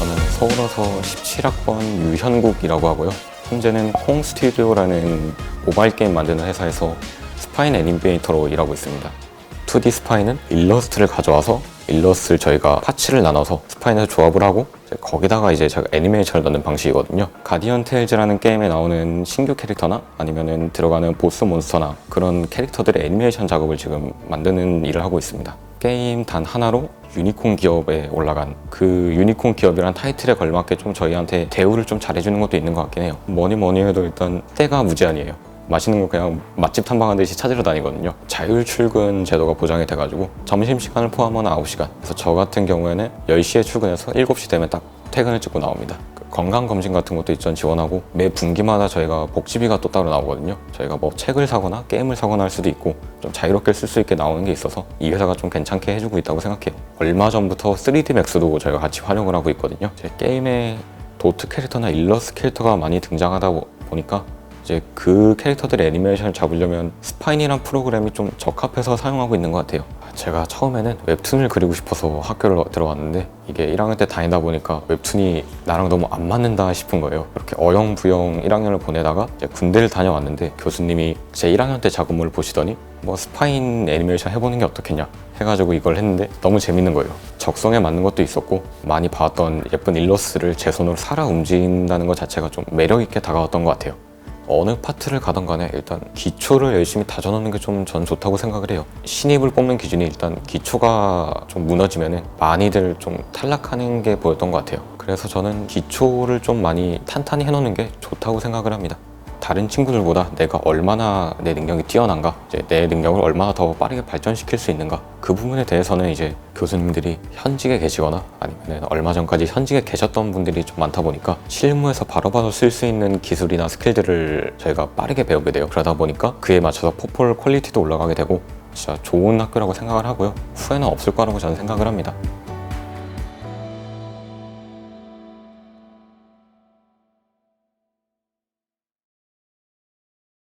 저는 서울어서 17학번 유현국이라고 하고요. 현재는 콩 스튜디오라는 모바일 게임 만드는 회사에서 스파인 애니메이터로 일하고 있습니다. 2D 스파인은 일러스트를 가져와서 일러스트를 저희가 파츠를 나눠서 스파인에서 조합을 하고 거기다가 이제 제가 애니메이션을 넣는 방식이거든요. 가디언 테일즈라는 게임에 나오는 신규 캐릭터나 아니면은 들어가는 보스 몬스터나 그런 캐릭터들의 애니메이션 작업을 지금 만드는 일을 하고 있습니다. 게임 단 하나로 유니콘 기업에 올라간 그 유니콘 기업이란 타이틀에 걸맞게 좀 저희한테 대우를 좀 잘해주는 것도 있는 것 같긴 해요. 뭐니 뭐니 해도 일단 때가 무제한이에요. 맛있는 거 그냥 맛집 탐방하듯이 찾으러 다니거든요. 자율 출근 제도가 보장이 돼가지고 점심시간을 포함한 9시간. 그래서 저 같은 경우에는 10시에 출근해서 7시 되면 딱 퇴근을 찍고 나옵니다. 그 건강검진 같은 것도 있전 지원하고 매 분기마다 저희가 복지비가 또 따로 나오거든요. 저희가 뭐 책을 사거나 게임을 사거나 할 수도 있고 좀 자유롭게 쓸 수 있게 나오는 게 있어서 이 회사가 좀 괜찮게 해주고 있다고 생각해요. 얼마 전부터 3D 맥스도 저희가 같이 활용을 하고 있거든요. 제 게임에 도트 캐릭터나 일러스 캐릭터가 많이 등장하다 보- 보니까 이제 그 캐릭터들의 애니메이션을 잡으려면 스파인이란 프로그램이 좀 적합해서 사용하고 있는 것 같아요. 제가 처음에는 웹툰을 그리고 싶어서 학교를 들어왔는데 이게 1학년 때 다니다 보니까 웹툰이 나랑 너무 안 맞는다 싶은 거예요. 이렇게 어영부영 1학년을 보내다가 군대를 다녀왔는데 교수님이 제 1학년 때 작업물을 보시더니 뭐 스파인 애니메이션 해보는 게 어떻겠냐 해가지고 이걸 했는데 너무 재밌는 거예요. 적성에 맞는 것도 있었고 많이 봐왔던 예쁜 일러스트를 제 손으로 살아 움직인다는 것 자체가 좀 매력 있게 다가왔던 것 같아요. 어느 파트를 가던 간에 일단 기초를 열심히 다져놓는 게 좀 전 좋다고 생각을 해요. 신입을 뽑는 기준이 일단 기초가 좀 무너지면은 많이들 좀 탈락하는 게 보였던 것 같아요. 그래서 저는 기초를 좀 많이 탄탄히 해놓는 게 좋다고 생각을 합니다. 다른 친구들보다 내가 얼마나 내 능력이 뛰어난가, 이제 내 능력을 얼마나 더 빠르게 발전시킬 수 있는가, 그 부분에 대해서는 이제 교수님들이 현직에 계시거나 아니면 얼마 전까지 현직에 계셨던 분들이 좀 많다 보니까 실무에서 바로바로 쓸 수 있는 기술이나 스킬들을 저희가 빠르게 배우게 돼요. 그러다 보니까 그에 맞춰서 포폴 퀄리티도 올라가게 되고 진짜 좋은 학교라고 생각을 하고요. 후회는 없을 거라고 저는 생각을 합니다.